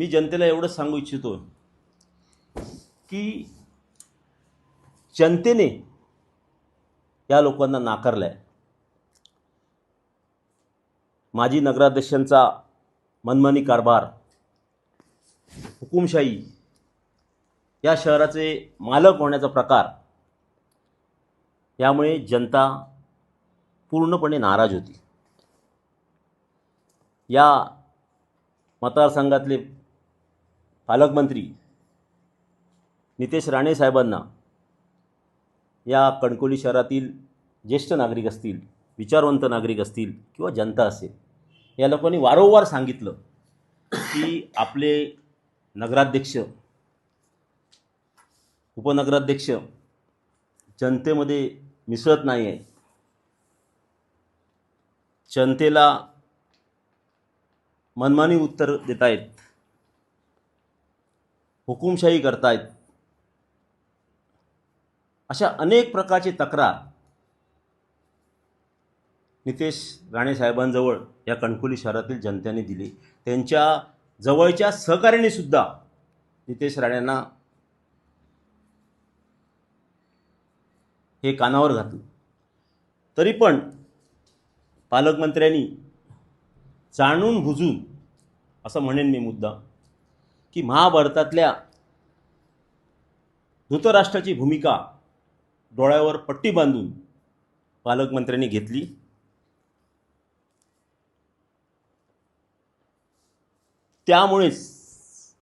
मी जनतेला एवढंच सांगू इच्छितो की जनतेने या लोकांना नाकारलं आहे माजी नगराध्यक्षांचा मनमानी कारभार हुकुमशाही या शहराचे मालक होण्याचा प्रकार यामुळे जनता पूर्णपणे नाराज होती. या मतदारसंघातले पालकमंत्री नितेश राणे साहेबांना या कणकोली शहरातील ज्येष्ठ नागरिक असतील विचारवंत नागरिक असतील किंवा जनता असेल या लोकांनी वारंवार सांगितलं की आपले नगराध्यक्ष उपनगराध्यक्ष जनतेमध्ये मिसळत नाही आहे. जनतेला मनमानी उत्तर देत आहेत हुकुमशाही करतायत. अशा अनेक प्रकारची तक्रार नितेश राणे साहेबांजवळ या कणकुली शहरातील जनतेने दिली. त्यांच्या जवळच्या सहकार्यानेसुद्धा नितेश राणेंना हे कानावर घातलं. तरी पण पालकमंत्र्यांनी जाणून बुजून असं म्हणेन मी मुद्दा की महाभारतातल्या धृतराष्ट्राची भूमिका डोळ्यावर पट्टी बांधून पालकमंत्र्यांनी घेतली. त्यामुळेच